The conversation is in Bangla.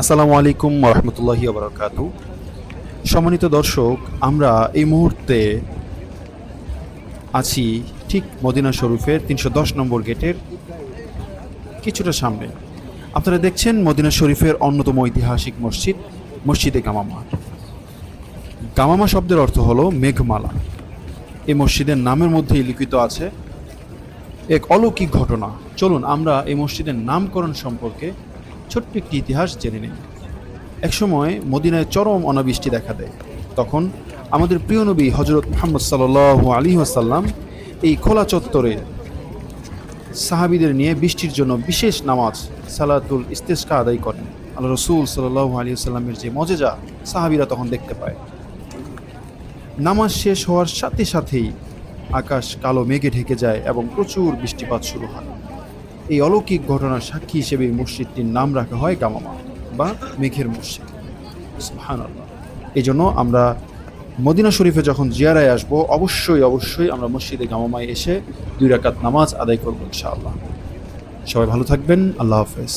আসসালামু আলাইকুম রহমতুল্লাহি বারকাতু সম্মানিত দর্শক, আমরা এই মুহূর্তে আছি ঠিক মদিনা শরীফের তিনশো দশ নম্বর গেটের কিছুটা সামনে। আপনারা দেখছেন মদিনা শরীফের অন্যতম ঐতিহাসিক মসজিদ, মসজিদে গামামা। গামামা শব্দের অর্থ হলো মেঘমালা। এই মসজিদের নামের মধ্যেই লিখিত আছে এক অলৌকিক ঘটনা। চলুন, আমরা এই মসজিদের নামকরণ সম্পর্কে ছোট্ট একটি ইতিহাস জেনে নিই একসময় মদিনায় চরম অনাবৃষ্টি দেখা দেয়। তখন আমাদের প্রিয় নবী হজরত মোহাম্মদ সাল আলী আসাল্লাম এই খোলা চত্বরে সাহাবিদের নিয়ে বৃষ্টির জন্য বিশেষ নামাজ, সালাতুল ইস্তেস্কা আদায় করেন। আল্লাহ রসুল সাল্লাহ আলী আসাল্লামের যে মজেজা, সাহাবিরা তখন দেখতে পায়। নামাজ শেষ হওয়ার সাথে সাথেই আকাশ কালো মেঘে ঢেকে যায় এবং প্রচুর বৃষ্টিপাত শুরু হয়। এই অলৌকিক ঘটনার সাক্ষী হিসেবে মসজিদটির নাম রাখা হয় গামামা বা মেঘের মসজিদ। এই জন্য আমরা মদিনা শরীফে যখন জিয়ারায় আসব, অবশ্যই অবশ্যই আমরা মসজিদে গামামায় এসে দুই রাকাত নামাজ আদায় করব ইনশাআল্লাহ। সবাই ভালো থাকবেন। আল্লাহ হাফেজ।